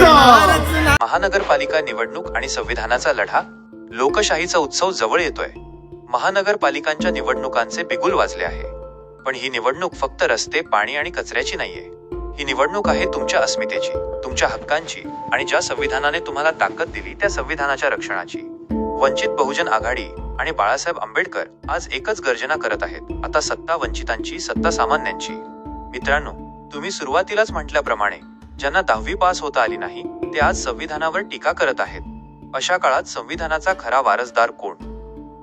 महानगरपालिका निवडणूक आणि संविधानाचा लढा लोकशाहीचा उत्सव जवळ येतोय. महानगरपालिकांच्या निवडणुकांचे बिगुल वाजले आहे. पण ही निवडणूक फक्त रस्ते पाणी आणि कचऱ्याची नाहीये. ही निवडणूक आहे तुमच्या अस्मितेची तुमच्या हक्कांची आणि ज्या संविधानाने तुम्हाला ताकद दिली त्या संविधानाच्या रक्षणाची. वंचित बहुजन आघाडी आणि बाळासाहेब आंबेडकर आज एकच गर्जना करत आहेत आता सत्ता वंचितांची सत्ता सामान्यांची. मित्रांनो तुम्ही सुरुवातीलाच म्हटल्याप्रमाणे ज्यांना दहावी पास होता आली नाही ते आज संविधानावर टीका करत आहेत. अशा काळात संविधानाचा खरा वारसदार कोण?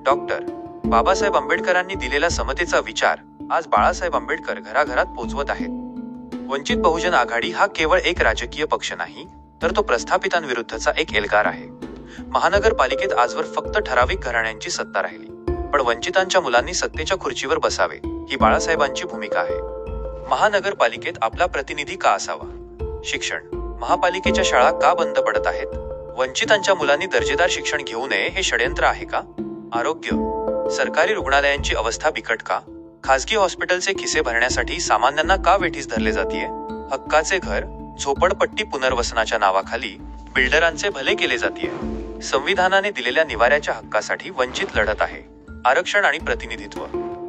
डॉक्टर बाबासाहेब आंबेडकरांनी दिलेला समतेचा विचार आज बाळासाहेब आंबेडकर घराघरात पोचवत आहेत. वंचित बहुजन आघाडी हा केवळ एक राजकीय पक्ष नाही तर तो प्रस्थापितांविरुद्धचा एक एल्गार आहे. महानगरपालिकेत आजवर फक्त ठराविक घराण्यांची सत्ता राहिली पण वंचितांच्या मुलांनी सत्तेच्या खुर्चीवर बसावे ही बाळासाहेबांची भूमिका आहे. महानगरपालिकेत आपला प्रतिनिधी का असावा? शिक्षण. महापालिकेच्या शाळा का बंद पडत आहेत? वंचितांच्या मुलांनी दर्जेदार शिक्षण घेऊ नये हे षडयंत्र आहे का? आरोग्य. सरकारी रुग्णालयांची अवस्था बिकट का? खासगी हॉस्पिटलचे खिसे भरण्यासाठी सामान्यांना का वेठीस धरले जाते हक्काचे घर झोपडपट्टी पुनर्वसनाच्या नावाखाली बिल्डरांचे भले केले जाते संविधानाने दिलेल्या निवाऱ्याच्या हक्कासाठी वंचित लढत आहे. आरक्षण आणि प्रतिनिधित्व.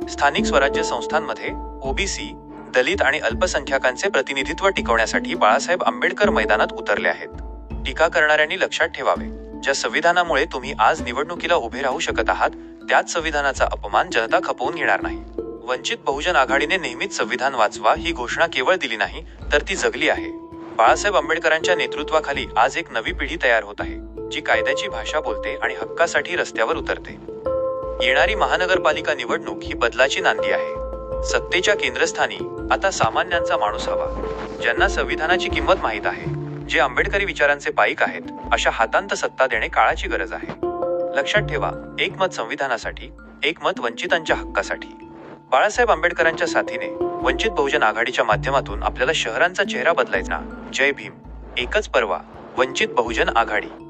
स्थानिक स्वराज्य संस्थांमध्ये ओबीसी दलित आणि अल्पसंख्याकांचे प्रतिनिधित्व टिकवण्यासाठी बाळासाहेब आंबेडकर मैदानात उतरले आहेत. टीका करणाऱ्यांनी लक्षात ठेवावे. ज्या संविधानामुळे तुम्ही आज निवडणुकीला उभे राहू शकत आहात त्याच संविधानाचा अपमान जनता खपवून घेणार नाही. वंचित बहुजन आघाडीने नेहमीच संविधान वाचवा ही घोषणा केवळ दिली नाही तर ती जगली आहे. बाळासाहेब आंबेडकरांच्या नेतृत्वाखाली आज एक नवी पिढी तयार होत आहे जी कायद्याची भाषा बोलते आणि हक्कासाठी रस्त्यावर उतरते. येणारी महानगरपालिका निवडणूक ही बदलाची नांदी आहे. सत्तेच्या केंद्रस्थानी आता सामान्यांचा माणूस हवा ज्यांना संविधानाची किंमत माहीत आहे जे आंबेडकरी विचारांचे पाईक आहेत अशा हातांत सत्ता देणे काळाची गरज आहे. लक्षात ठेवा एक मत संविधानासाठी एक मत वंचितांच्या हक्कासाठी. बाळासाहेब आंबेडकरांच्या साथीने वंचित बहुजन आघाडीच्या माध्यमातून आपल्याला शहरांचा चेहरा बदलायचा. जय भीम. एकच परवा वंचित बहुजन आघाडी.